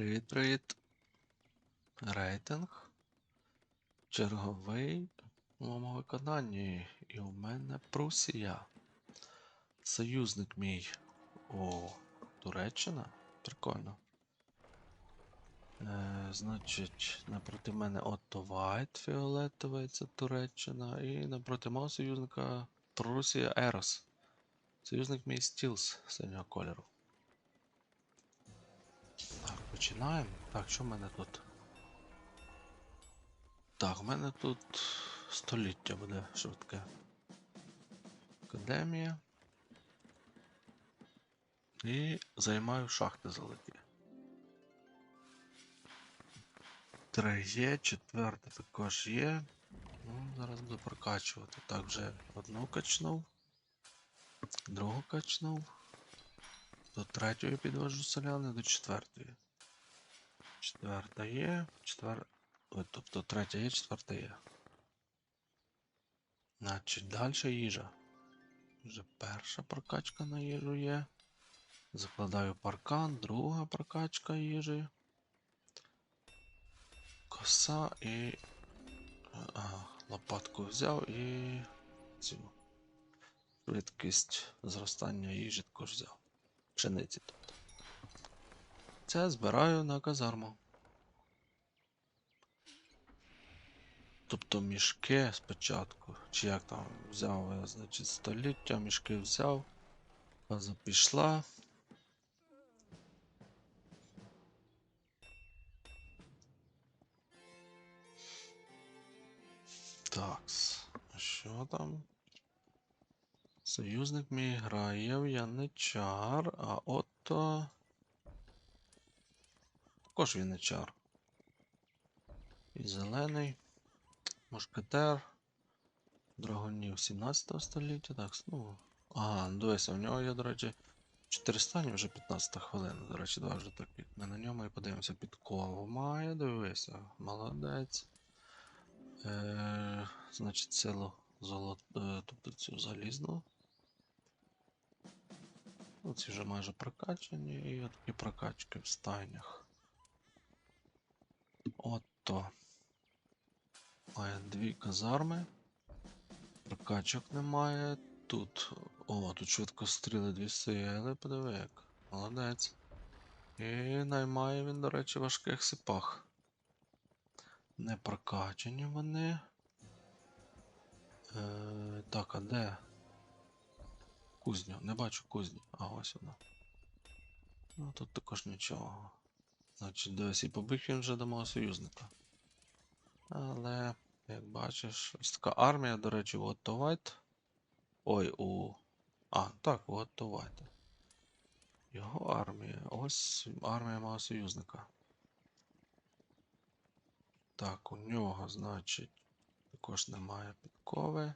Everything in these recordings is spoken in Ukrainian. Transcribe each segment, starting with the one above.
Привіт-привіт. Рейтинг. Черговий у моєму виконанні. І у мене Прусія. Союзник мій. О, Туреччина? Прикольно. Е, значить, напроти мене Отто Вайт фіолетовий, це Туреччина. І напроти мого союзника Прусія Ерос. Союзник мій Стілс синього кольору. Починаємо. Так, що в мене тут? Так, у мене тут століття буде швидке. Академія. І займаю шахти золоті. Три є, четверта також є. Ну, зараз буду прокачувати. Так, вже одну качнув. Другу качнув. До третьої підвожу селяни, до четвертої. Четверта є, четвер... Ой, тобто третя є, четверта є. Значить, далі їжа. Вже перша прокачка на їжу є. Закладаю паркан, друга прокачка їжі. Коса і. Ага, лопатку взяв і цю швидкість зростання їжі також взяв. Пшениці тобто. Це збираю на казарму. Тобто мішки спочатку. Чи як там взяв, я, значить, століття, мішки взяв. База пішла. Такс. Що там? Союзник мій грає в Яничар, а ото. Також Яничар. І зелений. Мушкетер. Драгонів 17 століття. Так, ну. Ага, дивися, в нього є, до речі, 400 вже 15 хвилина. До речі, два вже так. Ми на ньому і подивимося. Підкову має, дивися. Молодець. Е, значить, силу золото, е, тобто цю залізну. Ну, ці вже майже прокачані і такі прокачки в стайнях. Ото. Має дві казарми. Прокачок немає. Тут. О, тут швидко стріли дві сили, подиви як. Молодець. І наймає він, до речі, важких сипах. Не прокачані вони. Е, так, а де? Кузню. Не бачу кузню. А ось вона. Ну тут також нічого. Значить, дивись, і побіг він вже до мого союзника. Але, як бачиш, ось така армія, до речі, у Отто Ой, у. А, так, у Отто Його армія. Ось армія мого союзника. Так, у нього, значить, також немає підкови.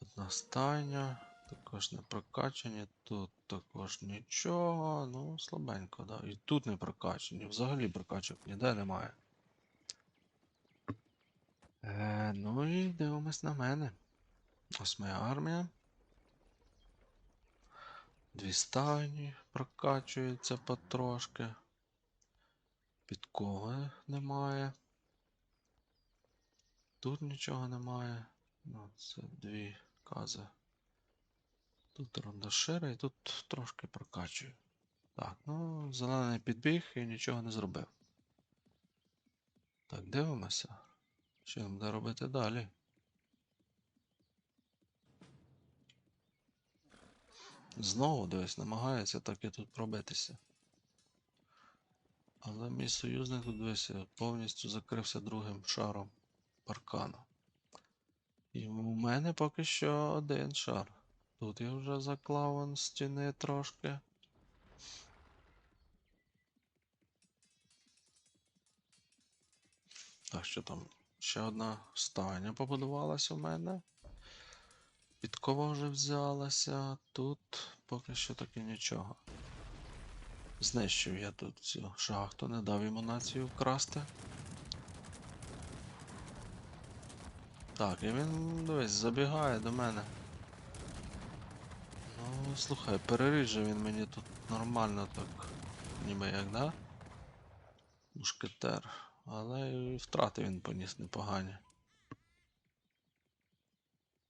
Одна стайня. Також не прокачані. Тут також нічого. Ну, слабенько, да. І тут не прокачані. Взагалі прокачок ніде немає. Е, ну і дивимось на мене. Ось моя армія. Дві стайні прокачуються потрошки. Підкови немає. Тут нічого немає. Ну, це дві кази. Тут рандашири і тут трошки прокачую. Так, ну, зелений підбіг і нічого не зробив. Так, дивимося. Що нам буде робити далі? Знову дивись, намагається так і тут пробитися. Але мій союзник тут дивися, повністю закрився другим шаром паркану. І у мене поки що один шар. Тут я вже заклав он стіни трошки. Так, що там? Ще одна стайня побудувалася у мене. Підкова вже взялася. Тут поки що таки нічого. Знищив я тут цю шахту, не дав йому націю вкрасти. Так, і він, дивись, забігає до мене. Ну, слухай, переріже він мені тут нормально так. Ніби як, да? Мушкетер. Але і втрати він поніс непогані.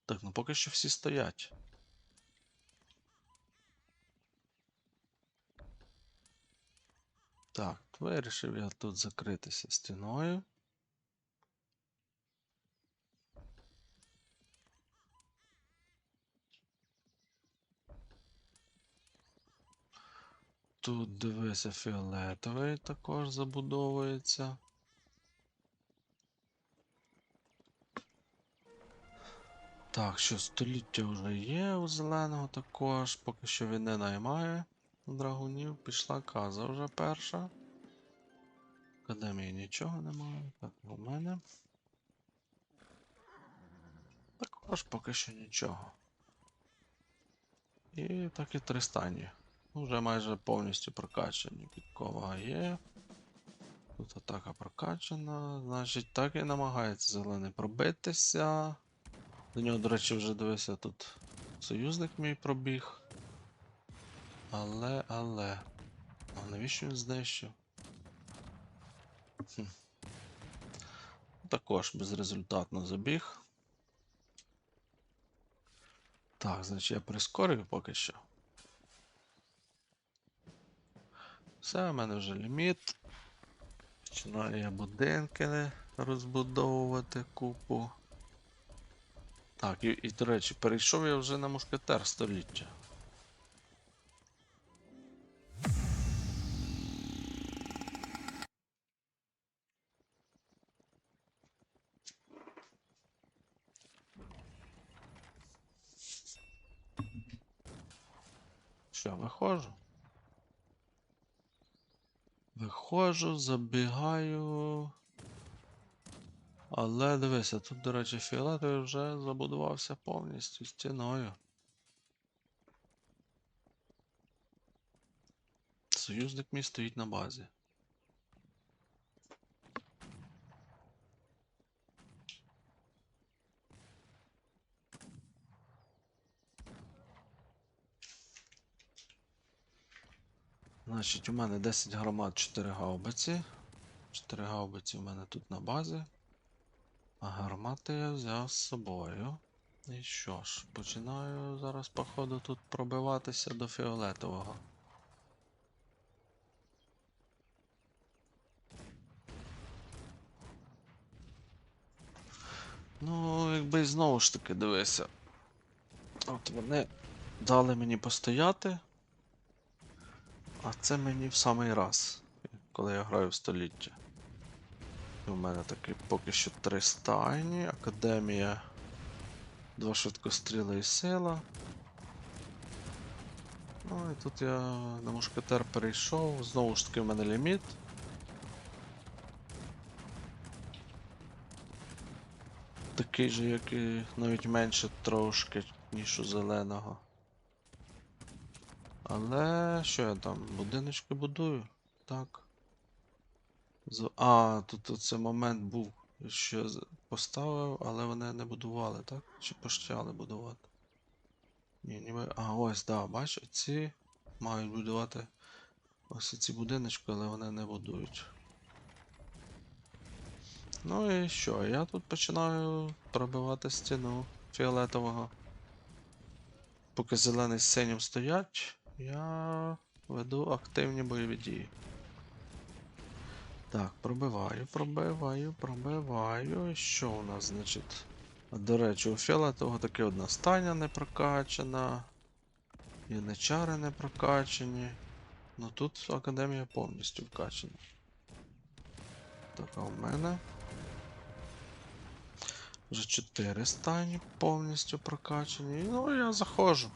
Так, ну поки що всі стоять. Так, вирішив я тут закритися стіною. Тут дивися, фіолетовий також забудовується. Так, що століття вже є у зеленого також, поки що він не наймає драгунів. Пішла каза вже перша. Академії нічого немає. Так, у мене. Також поки що нічого. І так і три стані. Ну, Вже майже повністю прокачані. Підкова є. Тут атака прокачана. Значить, так і намагається зелений пробитися. До нього, до речі, вже дивися, тут союзник мій пробіг. Але, але. А навіщо він знищив? Хм. Також безрезультатно забіг. Так, значить я прискорюю поки що. Все, у мене вже ліміт. Починаю я будинки розбудовувати купу. Так, і, і до речі, перейшов я вже на мушкетер століття. Що, виходжу? Виходжу, забігаю. Але дивися, тут, до речі, фіолетовий вже забудувався повністю стіною. Союзник мій стоїть на базі. Значить, у мене 10 громад, 4 гаубиці. 4 гаубиці у мене тут на базі. А гармати я взяв з собою. І що ж, починаю зараз, походу, тут пробиватися до фіолетового. Ну, якби знову ж таки дивися. От вони дали мені постояти. А це мені в самий раз, коли я граю в століття. У мене таки поки що три стайні, академія, два швидкостріли і сила. Ну і тут я на мушкетер перейшов, знову ж таки в мене ліміт. Такий же, як і навіть менше трошки, ніж у зеленого. Але що я там? Будиночки будую? Так. А, тут оце момент був, що поставив, але вони не будували, так? Чи почали будувати? Ні, ніби. А, ось, да, бачиш, ці мають будувати ось ці будиночки, але вони не будують. Ну і що? Я тут починаю пробивати стіну фіолетового. Поки зелений з синім стоять, я веду активні бойові дії. Так, пробиваю, пробиваю, пробиваю. Що у нас, значить? До речі, у фіолетового таки одна стайня не прокачана. Яничари не прокачані. Ну тут академія повністю вкачана. Так, а у мене. Вже 4 стайні повністю прокачані. Ну, я заходжу.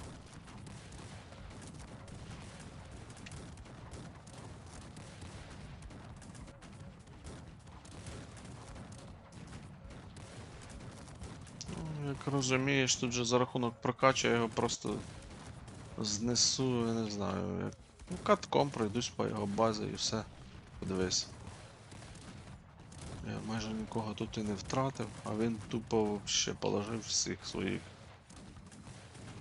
Ну, як розумієш, тут же за рахунок прокачу я його просто знесу, я не знаю, як. Ну, катком пройдусь по його базі і все. Подивись. Я майже нікого тут і не втратив, а він тупо ще положив всіх своїх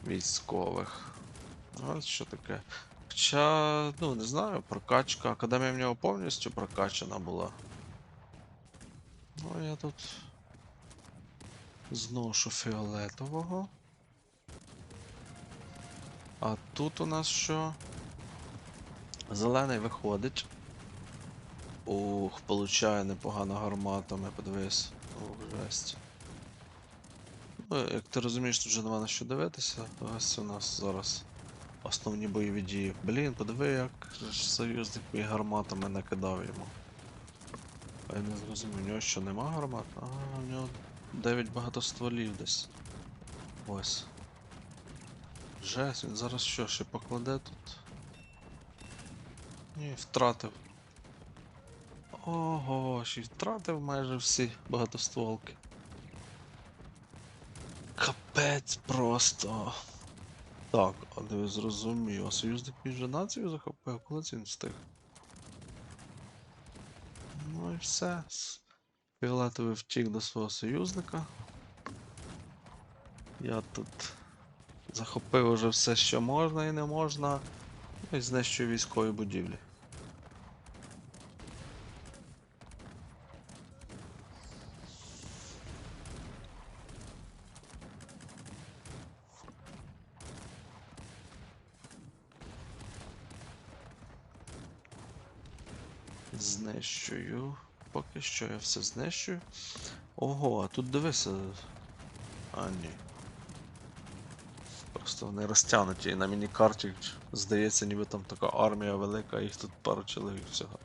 військових. Ось що таке. Хоча, ну, не знаю, прокачка. Академія в нього повністю прокачана була. Ну, я тут зношу фіолетового. А тут у нас що? Зелений виходить. Ух, получає непогано гарматами, подивись. Ух, жесть. Ну, як ти розумієш, тут вже нема на що дивитися. Ось у нас зараз основні бойові дії. Блін, подиви, як союзник мій гарматами накидав йому. А я не зрозумів, у нього що нема гармат? А, у нього 9 багатостволів десь. Ось. Жесть, він зараз що, ще покладе тут? Ні, втратив. Ого, ще й втратив майже всі багатостволки. Капець просто. Так, але зрозумів. А союзник між націю захопив, коли він встиг? Ну і все. Фіолетовий втік до свого союзника. Я тут захопив уже все, що можна і не можна. Ну і знищую військові будівлі. Знищую. Поки що я все знищую. Ого, а тут дивися. А, ні. Просто вони розтягнуті і на міні-карті здається, ніби там така армія велика, їх тут пару чоловік всього.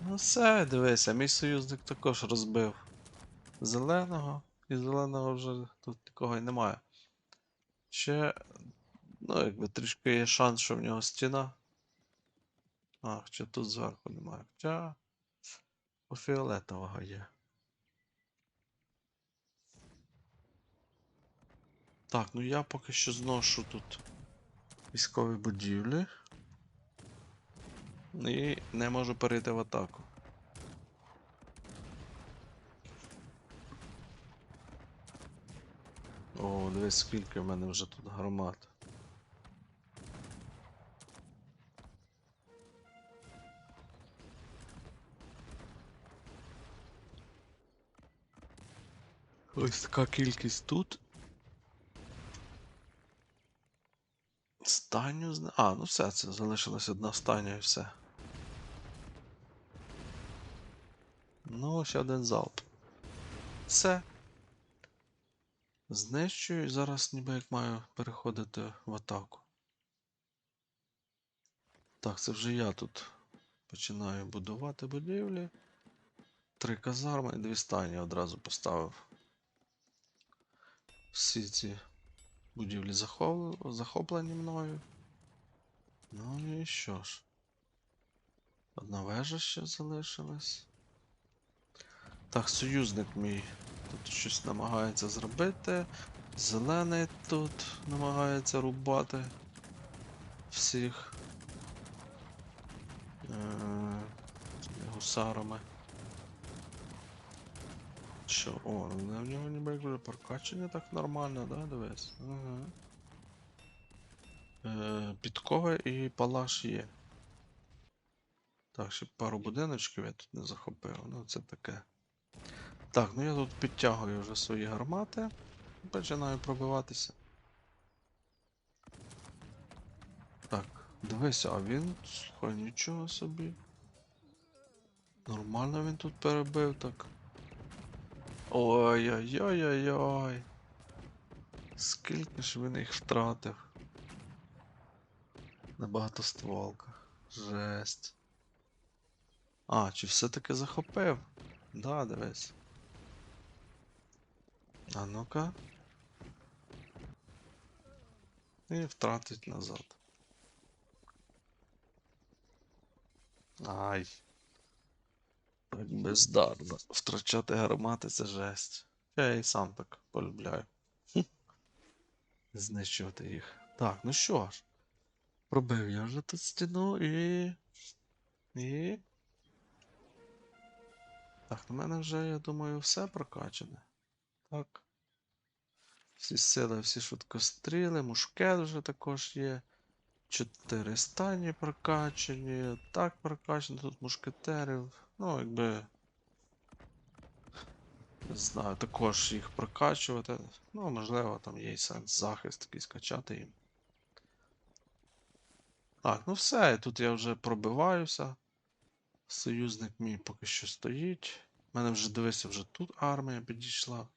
Ну все, дивися, мій союзник також розбив зеленого, і зеленого вже тут нікого й немає. Ще, ну, якби трішки є шанс, що в нього стіна. А, хоча тут зверху немає. Хоча у фіолетового є. Так, ну я поки що зношу тут військові будівлі. І не можу перейти в атаку. О, дивись, скільки в мене вже тут гармат. Ось така кількість тут. Стайню зна... А, ну все, це залишилась одна стайня і все. Ну, ще один залп. Все. Знищую і зараз ніби як маю переходити в атаку. Так, це вже я тут починаю будувати будівлі. Три казарми і дві стайні одразу поставив. Всі ці будівлі захоплені мною. Ну і що ж. Одна вежа ще залишилась. Так, союзник мій тут щось намагається зробити. Зелений тут намагається рубати всіх е- гусарами. Що, о, ну, в нього ніби вже прокачання так нормально, да, дивись. Ага. Е, підкова і палаш є. Так, ще пару будиночків я тут не захопив, ну це таке. Так, ну я тут підтягую вже свої гармати. Починаю пробиватися. Так, дивися, а він. Слухай, нічого собі. Нормально він тут перебив так. Ой-ой-ой-ой-ой. Скільки ж він їх втратив? На багатостволках. Жесть. А, чи все-таки захопив? Да, дивись. А ну-ка. І втратить назад. Ай. Так бездарно. Втрачати гармати це жесть. Я і сам так полюбляю. Знищувати їх. Так, ну що ж. Пробив я вже тут стіну і. І. Так, на мене вже, я думаю, все прокачане. Так. Всі сили, всі швидкостріли, мушкет вже також є. Чотири стані прокачані, так прокачані, тут мушкетерів. Ну, якби. Не знаю, також їх прокачувати. Ну, можливо, там є сенс захист такий скачати їм. Так, ну все, тут я вже пробиваюся. Союзник мій поки що стоїть. У мене вже дивися, вже тут армія підійшла.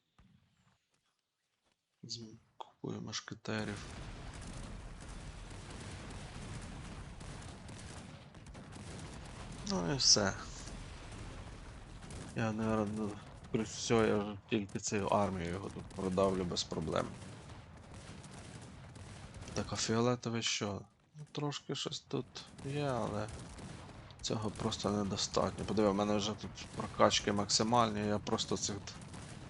Купую мушкетерів. Ну і все. Я, наверное, при все, я тільки цією армією його тут продавлю без проблем. Так, а фіолетове що? Ну, трошки щось тут є, але цього просто недостатньо. Подиви, в мене вже тут прокачки максимальні, я просто цих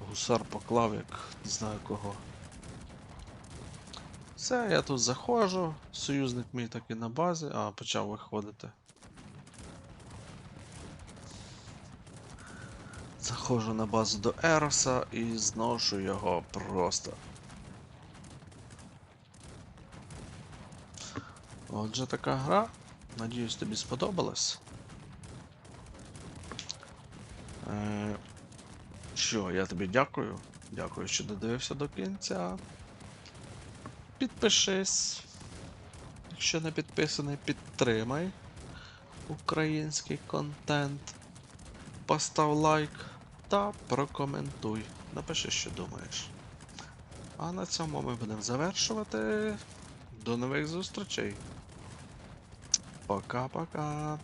гусар поклав, як не знаю кого. Все, я тут заходжу, союзник мій таки на базі, а почав виходити. Заходжу на базу до Ероса і зношу його просто. Отже, така гра. Надіюсь, тобі сподобалась. Е, що, я тобі дякую. Дякую, що додивився до кінця. Підпишись. Якщо не підписаний, підтримай український контент. Постав лайк та прокоментуй. Напиши, що думаєш. А на цьому ми будемо завершувати. До нових зустрічей. Пока-пока.